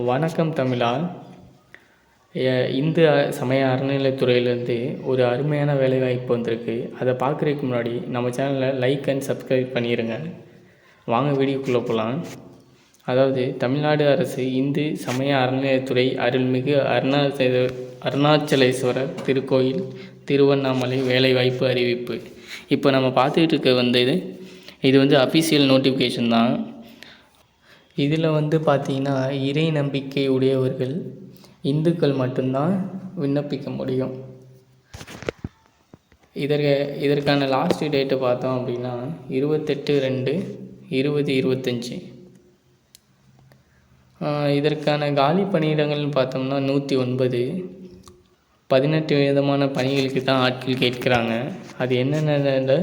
வணக்கம் தமிழா இந்து சமய அறநிலைத்துறையிலேருந்து ஒரு அருமையான வேலைவாய்ப்பு வந்திருக்கு. அதை பார்க்குறதுக்கு முன்னாடி நம்ம சேனலில் லைக் அண்ட் சப்ஸ்கிரைப் பண்ணிடுங்க வாங்க வீடியோக்குள்ளே போகலாம் அதாவது தமிழ்நாடு அரசு இந்து சமய அறநிலையத்துறை அருள்மிகு அருணாச்சல அருணாச்சலேஸ்வரர் திருக்கோயில் திருவண்ணாமலை வேலைவாய்ப்பு அறிவிப்பு. இப்போ நம்ம பார்த்துக்கிட்டு இருக்க வந்து இது இது வந்து அஃபிஷியல் நோட்டிஃபிகேஷன் தான். இதில் வந்து பார்த்தீங்கன்னா இறை நம்பிக்கை உடையவர்கள் இந்துக்கள் மட்டும்தான் விண்ணப்பிக்க முடியும். இதற்கு இதற்கான லாஸ்ட் டேட்டு பார்த்தோம் அப்படின்னா இருபத்தெட்டு ரெண்டு இருபது இருபத்தஞ்சி. இதற்கான காலி பணியிடங்கள்னு பார்த்தோம்னா நூற்றி ஒன்பது. பதினெட்டு விதமான பணிகளுக்கு தான் ஆட்கள் கேட்குறாங்க. அது என்னென்ன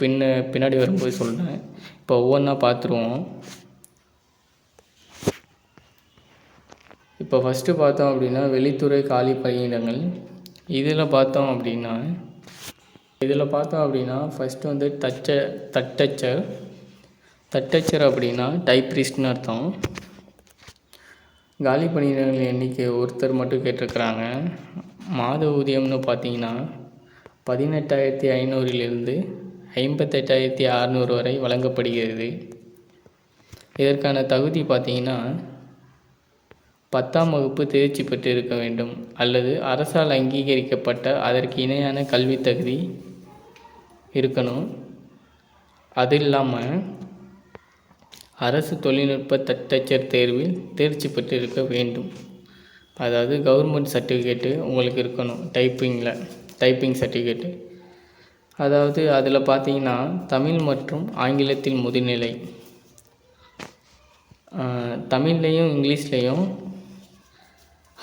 பின்ன பின்னாடி வரும்போது சொல்கிறேன் இப்போ ஒவ்வொன்றா பார்த்துருவோம். இப்போ ஃபஸ்ட்டு பார்த்தோம் அப்படின்னா வெளித்துறை காலி பணியிடங்கள். இதில் பார்த்தோம் அப்படின்னா இதில் பார்த்தோம் அப்படின்னா ஃபஸ்ட்டு வந்து தச்ச தட்டச்சர். தட்டச்சர் அப்படின்னா டைப்ரிஸ்ட்னு அர்த்தம். காலி பணியிடங்கள் எண்ணிக்கை ஒருத்தர் மட்டும் கேட்டிருக்கிறாங்க. மாத ஊதியம்னு பார்த்தீங்கன்னா பதினெட்டாயிரத்தி ஐநூறிலிருந்து ஐம்பத்தெட்டாயிரத்தி அறநூறு வரை வழங்கப்படுகிறது. இதற்கான தகுதி பார்த்தீங்கன்னா பத்தாம் வகுப்பு தேர்ச்சி பெற்றிருக்க வேண்டும் அல்லது அரசால் அங்கீகரிக்கப்பட்ட அதற்கு இணையான கல்வி தகுதி இருக்கணும். அது இல்லாமல் அரசு தொழில்நுட்ப தட்டச்சர் தேர்வில் தேர்ச்சி பெற்றிருக்க வேண்டும். அதாவது கவர்மெண்ட் சர்டிஃபிகேட்டு உங்களுக்கு இருக்கணும் டைப்பிங்கில் டைப்பிங் சர்டிஃபிகேட்டு. அதாவது அதில் பார்த்தீங்கன்னா தமிழ் மற்றும் ஆங்கிலத்தில் முதுநிலை. தமிழ்லேயும் இங்கிலீஷ்லேயும்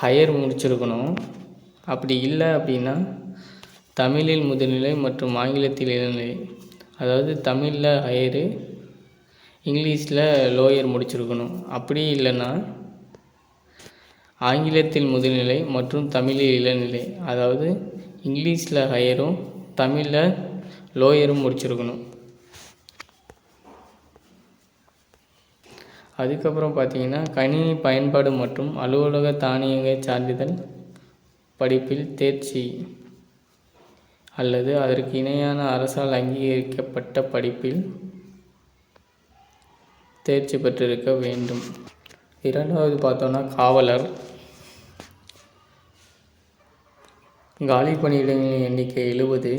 ஹையர் முடிச்சிருக்கணும். அப்படி இல்லை அப்படின்னா தமிழில் முதுநிலை மற்றும் ஆங்கிலத்தில் இளநிலை. அதாவது தமிழில் ஹையரு இங்கிலீஷில் லோயர் முடிச்சிருக்கணும். அப்படி இல்லைன்னா ஆங்கிலத்தில் முதுநிலை மற்றும் தமிழில் இளநிலை. அதாவது இங்கிலீஷில் ஹையரும் தமிழில் லோயரும் முடிச்சிருக்கணும். அதுக்கப்புறம் பார்த்தீங்கன்னா கணினி பயன்பாடு மற்றும் அலுவலக தானியங்கை சான்றிதழ் படிப்பில் தேர்ச்சி அல்லது அதற்கு இணையான அரசால் அங்கீகரிக்கப்பட்ட படிப்பில் தேர்ச்சி பெற்றிருக்க வேண்டும். இரண்டாவது பார்த்தோன்னா காவலர். காலி பணியிடங்களின் எண்ணிக்கை எழுபது.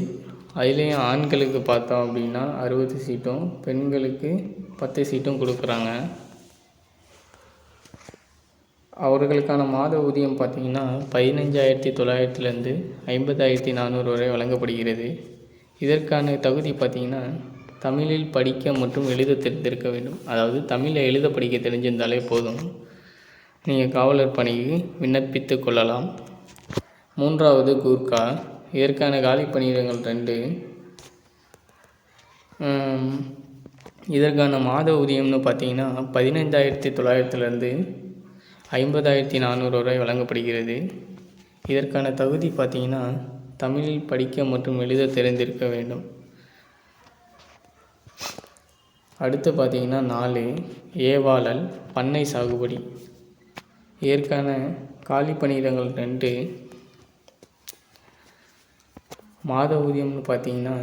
அதுலேயும் ஆண்களுக்கு பார்த்தோம் அப்படின்னா அறுபது சீட்டும் பெண்களுக்கு பத்து சீட்டும் கொடுக்குறாங்க. அவர்களுக்கான மாத ஊதியம் பார்த்தீங்கன்னா பதினஞ்சாயிரத்தி தொள்ளாயிரத்துலேருந்து ஐம்பதாயிரத்தி நானூறு வரை வழங்கப்படுகிறது. இதற்கான தகுதி பார்த்திங்கன்னா தமிழில் படிக்க மற்றும் எழுத தெரிந்திருக்க வேண்டும். அதாவது தமிழில் எழுத படிக்க தெரிஞ்சிருந்தாலே போதும். நீங்கள் காவலர் பணிக்கு விண்ணப்பித்து கொள்ளலாம். மூன்றாவது கூர்க்கா இதற்கான காலி பணியிடங்கள் ரெண்டு. இதற்கான மாத ஊதியம்னு பார்த்தீங்கன்னா பதினைந்தாயிரத்தி தொள்ளாயிரத்துலேருந்து ஐம்பதாயிரத்தி நானூறு வரை வழங்கப்படுகிறது. இதற்கான தகுதி பார்த்தீங்கன்னா தமிழில் படிக்க மற்றும் எழுத தெரிந்திருக்க வேண்டும். அடுத்து பார்த்தீங்கன்னா நாலு ஏவாளல் பண்ணை சாகுபடி. இதற்கான காலி பணியிடங்கள் ரெண்டு. மாத ஊதியம்னு பார்த்தீங்கன்னா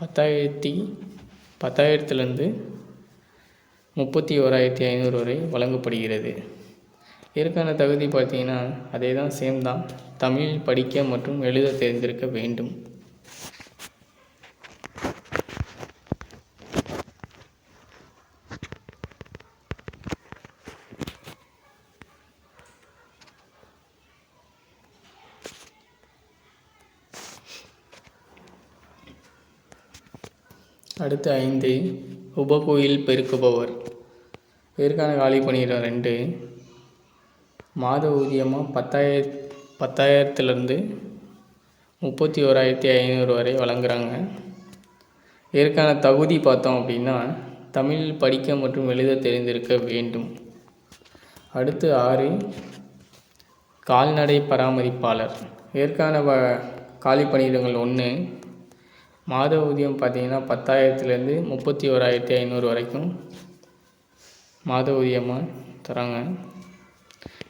பத்தாயிரத்தி பத்தாயிரத்துலேருந்து முப்பத்தி ஓராயிரத்தி ஐநூறு வரை வழங்கப்படுகிறது. இதற்கான தகுதி பார்த்தீங்கன்னா அதே தான் சேம் தான். தமிழ் படிக்க மற்றும் எழுத தெரிந்திருக்க வேண்டும். அடுத்து ஐந்து உபகோயில் பெருக்குபவர். இதற்கான காலி பணியிடம் ரெண்டு மாத ஊதியமாக பத்தாயிர பத்தாயிரத்துலேருந்து முப்பத்தி ஓராயிரத்தி ஐநூறு வரை வழங்குறாங்க. இதற்கான தகுதி பார்த்தோம் அப்படின்னா தமிழ் படிக்க மற்றும் எழுத தெரிந்திருக்க வேண்டும். அடுத்து ஆறு கால்நடை பராமரிப்பாளர். இதற்கான வ காலி பணியிடங்கள் ஒன்று மாத ஊதியம் பார்த்திங்கன்னா பத்தாயிரத்துலேருந்து முப்பத்தி ஓராயிரத்தி ஐநூறு வரைக்கும் மாத ஊதியமாக தராங்க.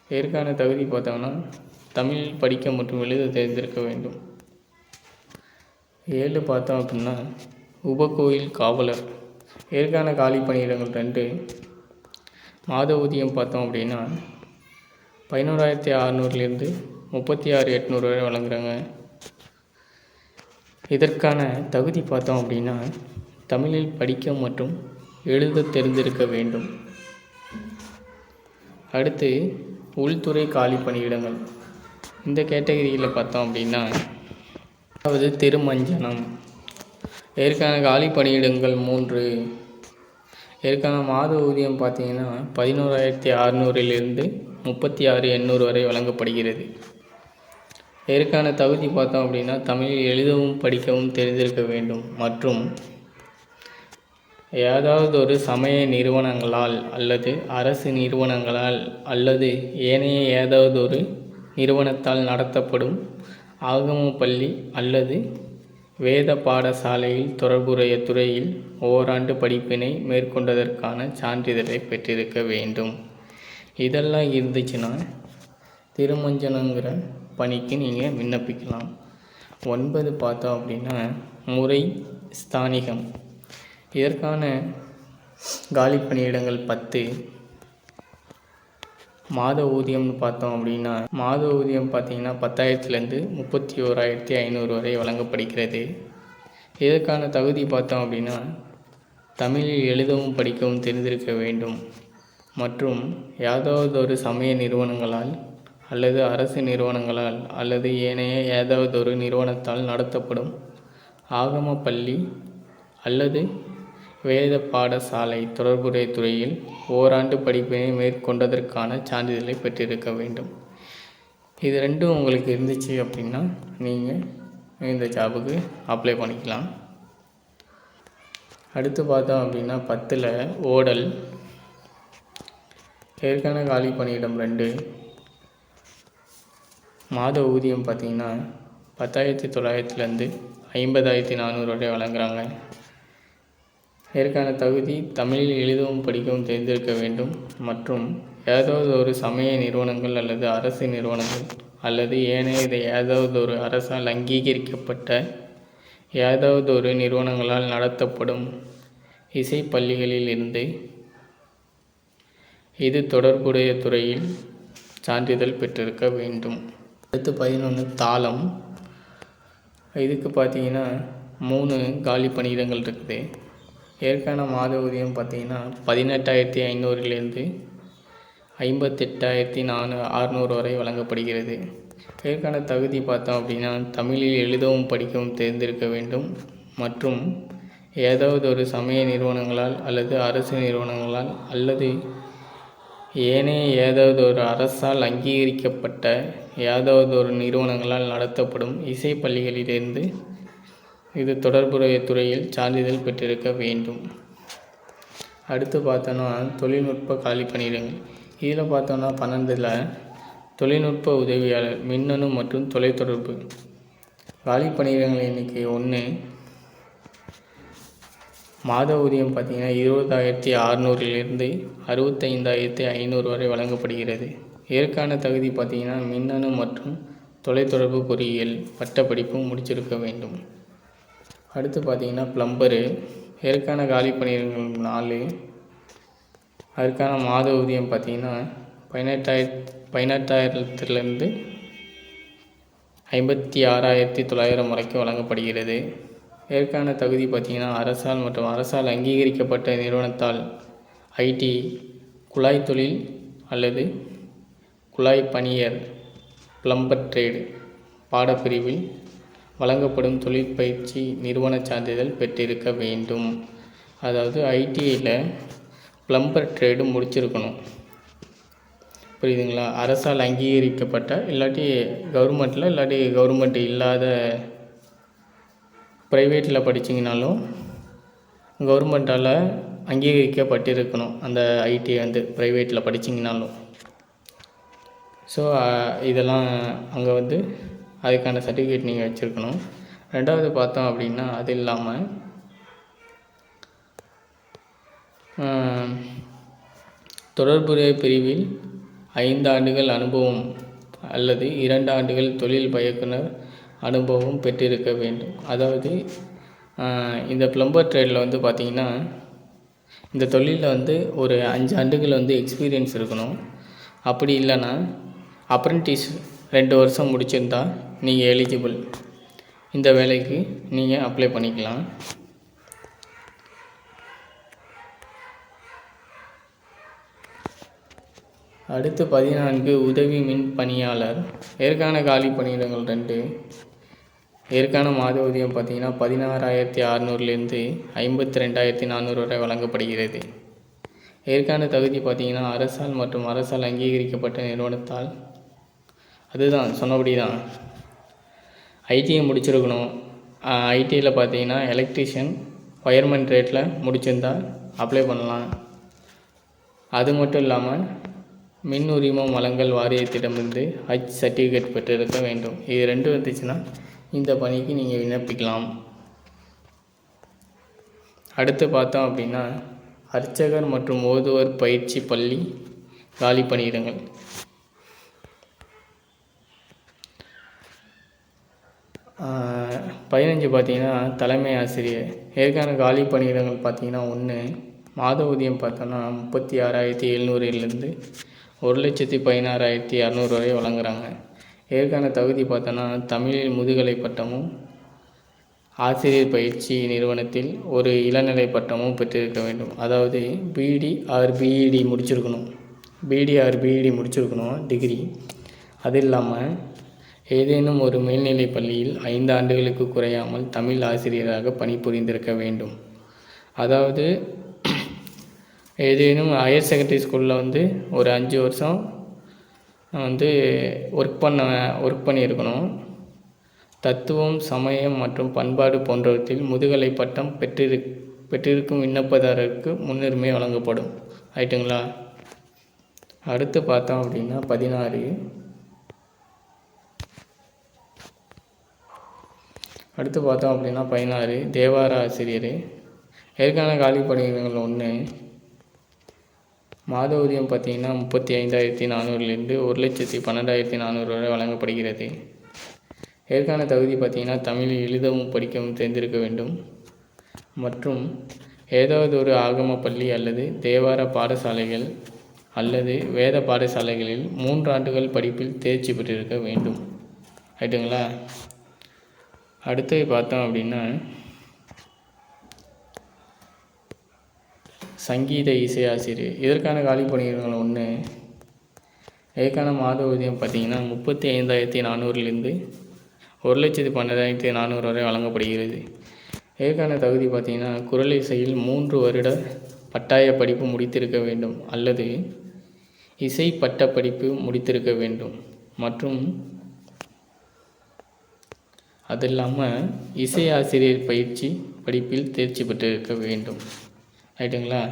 இதற்கான தகுதி பார்த்தோம்னா தமிழ் படிக்க மற்றும் எழுத தெரிந்திருக்க வேண்டும். ஏழு பார்த்தோம் அப்படின்னா உபகோயில் காவலர். இதற்கான காலி பணியிடங்கள் ரெண்டு. மாத ஊதியம் பார்த்தோம் அப்படின்னா பதினோராயிரத்தி அறநூறுலேருந்து முப்பத்தி ஆறு எட்நூறு வரை வழங்குறாங்க. இதற்கான தகுதி பார்த்தோம் அப்படின்னா தமிழில் படிக்க மற்றும் எழுத தெரிந்திருக்க வேண்டும். அடுத்து உள்துறை காலி பணியிடங்கள். இந்த கேட்டகரியில் பார்த்தோம் அப்படின்னா அதாவது திருமஞ்சனம் ஏற்கான காலி பணியிடங்கள் மூன்று இதற்கான மாத ஊதியம் பார்த்தீங்கன்னா பதினோராயிரத்தி அறநூறிலிருந்து முப்பத்தி ஆறு எண்ணூறு வரை வழங்கப்படுகிறது. ஏற்கான தகுதி பார்த்தோம் அப்படின்னா தமிழில் எழுதவும் படிக்கவும் தெரிந்திருக்க வேண்டும். மற்றும் ஏதாவது ஒரு சமய நிறுவனங்களால் அல்லது அரசு நிறுவனங்களால் அல்லது ஏனைய ஏதாவது ஒரு நிறுவனத்தால் நடத்தப்படும் ஆகம பள்ளி அல்லது வேத பாடசாலையில் தொடர்புடைய துறையில் ஓராண்டு படிப்பினை மேற்கொண்டதற்கான சான்றிதழை பெற்றிருக்க வேண்டும். இதெல்லாம் இருந்துச்சுன்னா திருமஞ்சனங்கிற பணிக்கு நீங்கள் விண்ணப்பிக்கலாம். ஒன்பது பார்த்தோம் அப்படின்னா முறை ஸ்தானிகம். இதற்கான காலி பணியிடங்கள் பத்து. மாத ஊதியம்னு பார்த்தோம் அப்படின்னா மாத ஊதியம் பார்த்தீங்கன்னா பத்தாயிரத்துலேருந்து முப்பத்தி ஓராயிரத்தி ஐநூறு வரை வழங்கப்படுகிறது. இதற்கான தகுதி பார்த்தோம் அப்படின்னா தமிழில் எழுதவும் படிக்கவும் தெரிந்திருக்க வேண்டும். மற்றும் ஏதாவது ஒரு சமய நிறுவனங்களால் அல்லது அரசு நிறுவனங்களால் அல்லது ஏனைய ஏதாவது ஒரு நிறுவனத்தால் நடத்தப்படும் ஆகம பள்ளி அல்லது வேத பாடசாலை தொடர்புடைய துறையில் ஓராண்டு படிப்பினை மேற்கொண்டதற்கான சான்றிதழை பெற்றிருக்க வேண்டும். இது ரெண்டும் உங்களுக்கு இருந்துச்சு அப்படின்னா நீங்கள் இந்த ஜாபுக்கு அப்ளை பண்ணிக்கலாம். அடுத்து பார்த்தோம் அப்படின்னா பத்தில் ஓடல். ஏற்கனவே காலி பணியிடம் ரெண்டு. மாத ஊதியம் பார்த்திங்கன்னா பத்தாயிரத்தி தொள்ளாயிரத்துலேருந்து ஐம்பதாயிரத்தி நானூறு வரை வழங்குறாங்க. இதற்கான தகுதி தமிழில் எழுதவும் படிக்கவும் தெரிந்திருக்க வேண்டும். மற்றும் ஏதாவது ஒரு சமய நிறுவனங்கள் அல்லது அரசு நிறுவனங்கள் அல்லது ஏனைய இதை ஏதாவது ஒரு அரசால் அங்கீகரிக்கப்பட்ட ஏதாவது ஒரு நிறுவனங்களால் நடத்தப்படும் இசை பள்ளிகளில் இருந்து இது தொடர்புடைய துறையில் சான்றிதழ் பெற்றிருக்க வேண்டும். அடுத்து பதினொன்று தாளம். இதுக்கு பார்த்தீங்கன்னா மூணு காலி பணியிடங்கள் இருக்குது. இதற்கான மாத ஊதியம் பார்த்திங்கன்னா பதினெட்டாயிரத்தி ஐநூறுலேருந்து ஐம்பத்தெட்டாயிரத்தி நானூ அறுநூறு வரை வழங்கப்படுகிறது. இதற்கான தகுதி பார்த்தோம் அப்படின்னா தமிழில் எழுதவும் படிக்கவும் தெரிந்திருக்க வேண்டும். மற்றும் ஏதாவது ஒரு சமய நிறுவனங்களால் அல்லது அரசு நிறுவனங்களால் அல்லது ஏனைய ஏதாவது ஒரு அரசால் அங்கீகரிக்கப்பட்ட ஏதாவது ஒரு நிறுவனங்களால் நடத்தப்படும் இசை பள்ளிகளிலிருந்து இது தொடர்புடைய துறையில் சான்றிதழ் பெற்றிருக்க வேண்டும். அடுத்து பார்த்தோன்னா தொழில்நுட்ப காலி பணியிடங்கள். இதில் பார்த்தோன்னா பன்னெண்டில் தொழில்நுட்ப உதவியாளர் மின்னணு மற்றும் தொலைத்தொடர்பு. காலி பணியிடங்கள் எண்ணிக்கை ஒன்று. மாத ஊதியம் பார்த்திங்கன்னா இருபதாயிரத்தி அறநூறிலிருந்து அறுபத்தைந்தாயிரத்தி ஐநூறு வரை வழங்கப்படுகிறது. இதற்கான தகுதி பார்த்திங்கன்னா மின்னணு மற்றும் தொலைத்தொடர்பு பொறியியல் பட்டப்படிப்பு முடிச்சிருக்க வேண்டும். அடுத்து பார்த்திங்கன்னா ப்ளம்பரு இதற்கான காலி பணியிடங்கள் நாலு அதற்கான மாத ஊதியம் பார்த்திங்கன்னா பதினெட்டாயிரத் பதினெட்டாயிரத்துலேருந்து ஐம்பத்தி ஆறாயிரத்தி தொள்ளாயிரம் வரைக்கும் வழங்கப்படுகிறது. இதற்கான தகுதி பார்த்திங்கன்னா அரசால் மற்றும் அரசால் அங்கீகரிக்கப்பட்ட நிறுவனத்தால் ஐடி குழாய் தொழில் அல்லது குழாய் பணியர் ப்ளம்பர் ட்ரேடு பாடப்பிரிவில் வழங்கப்படும் தொழிற்பயிற்சி நிறுவனச் சான்றிதழ் பெற்றிருக்க வேண்டும். அதாவது ஐடிஐயில் ப்ளம்பர் ட்ரேடு முடிச்சிருக்கணும். புரியுதுங்களா? அரசால் அங்கீகரிக்கப்பட்ட இல்லாட்டி கவர்மெண்ட்டில் இல்லாட்டி கவர்மெண்ட் இல்லாத ப்ரைவேட்டில் படிச்சிங்கனாலும் கவர்மெண்ட்டால் அங்கீகரிக்கப்பட்டிருக்கணும். அந்த ஐடி வந்து ப்ரைவேட்டில் படிச்சிங்கனாலும். ஸோ இதெல்லாம் அங்கே வந்து அதுக்கான சர்டிஃபிகேட் நீங்கள் வச்சுருக்கணும். ரெண்டாவது பார்த்தோம் அப்படின்னா அது இல்லாமல் தொடர்புடைய பிரிவில் ஐந்து ஆண்டுகள் அனுபவம் அல்லது இரண்டு ஆண்டுகள் தொழில் பயக்குனர் அனுபவம் பெற்றிருக்க வேண்டும். அதாவது இந்த ப்ளம்பர் ட்ரேடில் வந்து பார்த்திங்கன்னா இந்த தொழிலில் வந்து ஒரு அஞ்சு ஆண்டுகள் வந்து எக்ஸ்பீரியன்ஸ் இருக்கணும். அப்படி இல்லைன்னா அப்ரெண்டிஸ் ரெண்டு வருஷம் முடிச்சிருந்தா நீங்கள் எலிஜிபிள் இந்த வேலைக்கு நீங்கள் அப்ளை பண்ணிக்கலாம். அடுத்து பதினான்கு உதவி மின் பணியாளர். ஏற்கான காலி பணியிடங்கள் ரெண்டு. ஏற்கான மாத ஊதியம் பார்த்திங்கன்னா பதினாறாயிரத்தி அறநூறுலேருந்து ஐம்பத்தி ரெண்டாயிரத்தி நானூறு வரை வழங்கப்படுகிறது. ஏற்கான தகுதி பார்த்திங்கன்னா அரசால் மற்றும் அரசால் அங்கீகரிக்கப்பட்ட நிறுவனத்தால். அதுதான் சொன்னபடி தான் ஐடிஐ முடிச்சிருக்கணும். ஐடியில் பார்த்தீங்கன்னா எலக்ட்ரிஷியன் ஒயர்மெண்ட் ரேட்டில் முடிச்சிருந்தால் அப்ளை பண்ணலாம். அது மட்டும் இல்லாமல் மின் உரிமம் வழங்கல் வாரியத்திடமிருந்து ஹஜ் சர்டிஃபிகேட் பெற்றிருக்க வேண்டும். இது ரெண்டும் வந்துச்சுன்னா இந்த பணிக்கு நீங்கள் விண்ணப்பிக்கலாம். அடுத்து பார்த்தோம் அப்படின்னா அர்ச்சகர் மற்றும் ஓதுவர் பயிற்சி பள்ளி காலி பணியிடங்கள். பதினஞ்சு பார்த்தீங்கன்னா தலைமை ஆசிரியர். ஏற்கனவே காலி பணியிடங்கள் பார்த்தீங்கன்னா ஒன்று மாத ஊதியம் பார்த்தோன்னா முப்பத்தி ஆறாயிரத்தி எழுநூறுலேருந்து ஒரு லட்சத்தி பதினாறாயிரத்தி இரநூறு வரை வழங்குகிறாங்க ஏற்கான தகுதி பார்த்தோன்னா தமிழில் முதுகலை பட்டமும் ஆசிரியர் பயிற்சி நிறுவனத்தில் ஒரு இளநிலை பட்டமும் பெற்றிருக்க வேண்டும். அதாவது பிடி ஆர் பிஇடி முடிச்சிருக்கணும். பிடி ஆர் பிஇடி முடிச்சிருக்கணும் டிகிரி அது இல்லாமல் ஏதேனும் ஒரு மேல்நிலை பள்ளியில் ஐந்து ஆண்டுகளுக்கு குறையாமல் தமிழ் ஆசிரியராக பணிபுரிந்திருக்க வேண்டும். அதாவது ஏதேனும் ஹையர் செகண்டரி ஸ்கூலில் வந்து ஒரு அஞ்சு வருஷம் வந்து ஒர்க் பண்ண ஒர்க் பண்ணியிருக்கணும். தத்துவம் சமயம் மற்றும் பண்பாடு போன்றவற்றில் முதுகலை பட்டம் பெற்றிரு பெற்றிருக்கும் விண்ணப்பதாரருக்கு முன்னுரிமை வழங்கப்படும். ஆயிட்டுங்களா அடுத்து பார்த்தோம் அப்படின்னா பதினாறு. அடுத்து பார்த்தோம் அப்படின்னா பதினாறு. தேவார ஆசிரியர். ஏற்கான காலி பணியிடங்கள் ஒன்று மாத ஊதியம் பார்த்திங்கன்னா முப்பத்தி ஐந்தாயிரத்தி நானூறுலேருந்து ஒரு லட்சத்தி பன்னெண்டாயிரத்தி நானூறு வரை வழங்கப்படுகிறது. ஏற்கான தகுதி பார்த்திங்கன்னா தமிழில் எழுதவும் படிக்கவும் தெரிந்திருக்க வேண்டும். மற்றும் ஏதாவது ஒரு ஆகம பள்ளி அல்லது தேவார பாடசாலைகள் அல்லது வேத பாடசாலைகளில் மூன்று ஆண்டுகள் படிப்பில் தேர்ச்சி பெற்றிருக்க வேண்டும். ஆயிட்டுங்களா அடுத்து பார்த்தோம் அப்படின்னா சங்கீத இசையாசிரியர். இதற்கான காலி பணியிடங்கள் ஒன்று இதற்கான மாத ஊதியம் பார்த்திங்கன்னா முப்பத்தி ஐந்தாயிரத்தி நானூறுலேருந்து ஒரு லட்சத்தி பன்னெண்டாயிரத்தி நானூறு வரை வழங்கப்படுகிறது. இதற்கான தகுதி பார்த்திங்கன்னா குரல் இசையில் மூன்று வருட பட்டாய படிப்பு முடித்திருக்க வேண்டும் அல்லது இசை பட்ட படிப்பு முடித்திருக்க வேண்டும் மற்றும் அது இல்லாமல் இசை ஆசிரியர் பயிற்சி படிப்பில் தேர்ச்சி பெற்றிருக்க வேண்டும். ரைட்டுங்களா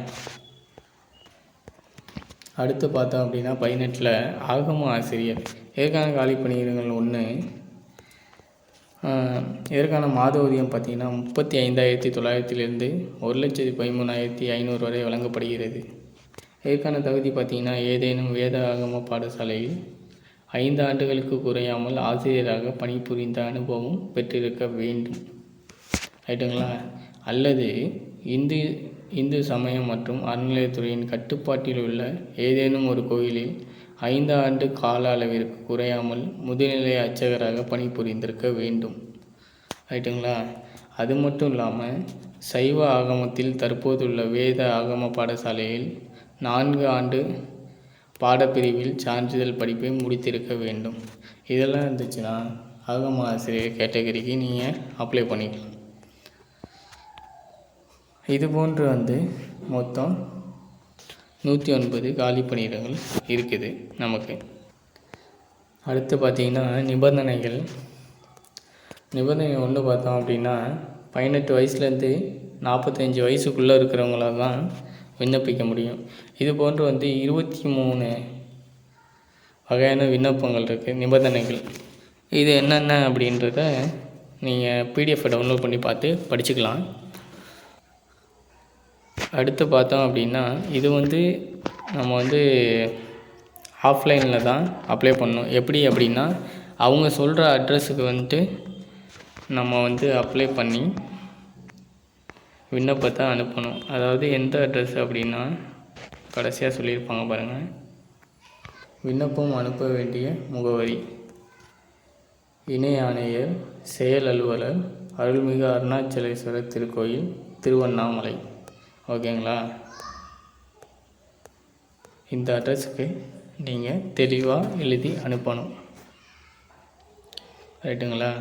அடுத்து பார்த்தோம் அப்படின்னா பதினெட்டில் ஆகம ஆசிரியர். இதற்கான காலி பணியிடங்கள் ஒன்று இதற்கான மாத ஊதியம் பார்த்திங்கன்னா முப்பத்தி ஐந்தாயிரத்தி தொள்ளாயிரத்திலிருந்து ஒரு லட்சத்தி பதிமூணாயிரத்தி ஐநூறு வரை வழங்கப்படுகிறது. இதற்கான தகுதி பார்த்திங்கன்னா ஏதேனும் வேத ஆகம பாடசாலையில் ஐந்து ஆண்டுகளுக்கு குறையாமல் ஆசிரியராக பணிபுரிந்த அனுபவம் பெற்றிருக்க வேண்டும். ரைட்டுங்களா? அல்லது இந்து இந்து சமயம் மற்றும் அறநிலையத்துறையின் கட்டுப்பாட்டில் உள்ள ஏதேனும் ஒரு கோயிலில் ஐந்து ஆண்டு கால அளவிற்கு குறையாமல் முதுநிலை அர்ச்சகராக பணிபுரிந்திருக்க வேண்டும். ரைட்டுங்களா? அது மட்டும் இல்லாமல் சைவ ஆகமத்தில் தற்போதுள்ள வேத ஆகம பாடசாலையில் நான்கு ஆண்டு பாடப்பிரிவில் சான்றிதழ் படிப்பை முடித்திருக்க வேண்டும். இதெல்லாம் இருந்துச்சுன்னா ஆகம ஆசிரியர் கேட்டகரிக்கு நீங்கள் அப்ளை பண்ணிக்கலாம். இது போன்று வந்து மொத்தம் நூற்றி ஒன்பது காலி பணியிடங்கள் இருக்குது நமக்கு. அடுத்து பார்த்திங்கன்னா நிபந்தனைகள். நிபந்தனை ஒன்று பார்த்தோம் அப்படின்னா பதினெட்டு வயசுலேருந்து நாற்பத்தஞ்சு வயசுக்குள்ளே இருக்கிறவங்கள தான் விண்ணப்பிக்க முடியும். இது போன்று வந்து இருபத்தி மூணு வகையான விண்ணப்பங்கள் இருக்குது நிபந்தனைகள். இது என்னென்ன அப்படின்றத நீங்கள் பிடிஎஃப்பை டவுன்லோட் பண்ணி பார்த்து படிச்சுக்கலாம். அடுத்து பார்த்தோம் அப்படின்னா இது வந்து நம்ம வந்து ஆஃப்லைனில் தான் அப்ளை பண்ணணும். எப்படி அப்படின்னா அவங்க சொல்கிற அட்ரஸுக்கு வந்துட்டு நம்ம வந்து அப்ளை பண்ணி விண்ணப்பத்தை அனுப்பணும். அதாவது எந்த அட்ரஸ் அப்படின்னா கடைசியாக சொல்லியிருப்பாங்க பாருங்கள் விண்ணப்பம் அனுப்ப வேண்டிய முகவரி. இணை ஆணையர் செயல் அலுவலர் அருள்மிகு அருணாச்சலேஸ்வரர் திருக்கோயில் திருவண்ணாமலை. ஓகேங்களா? இந்த அட்ரஸுக்கு நீங்கள் தெளிவாக எழுதி அனுப்பணும். ரைட்டுங்களா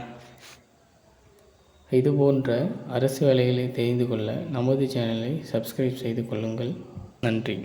இது போன்ற அரசு வேலைகளை தெரிந்து கொள்ள நமது சேனலை சப்ஸ்கிரைப் செய்து கொள்ளுங்கள். நன்றி.